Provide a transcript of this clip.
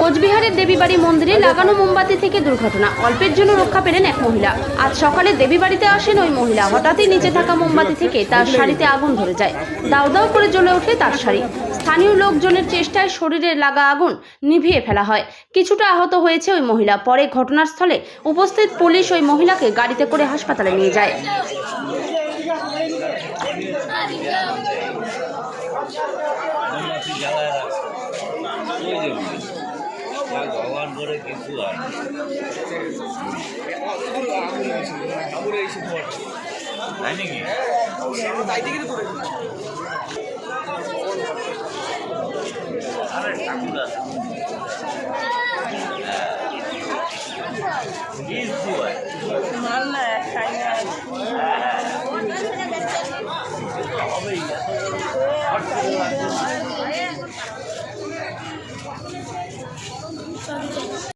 কোচবিহারের দেবীবাড়ি মন্দিরে লাগানো মোমবাতি থেকে দুর্ঘটনা। অল্পের জন্য রক্ষা পেলেন এক মহিলা। আজ সকালে দেবীবাড়িতে আসেন ওই মহিলা। হঠাৎই নিচে থাকা মোমবাতি থেকে তার শাড়িতে আগুন ধরে যায়। দাউ দাউ করে জ্বলে ওঠে তার শাড়ি। স্থানীয় লোকজনের চেষ্টায় শরীরে লাগা আগুন নিভিয়ে ফেলা হয়। কিছুটা আহত হয়েছে ওই মহিলা। পরে ঘটনাস্থলে উপস্থিত পুলিশ ওই মহিলাকে গাড়িতে করে হাসপাতালে নিয়ে যায় ওই জন্য যা ভগবান করে কিছু হয়। তাই নাকি আরে ঠাকুর হ্যাঁ। 三种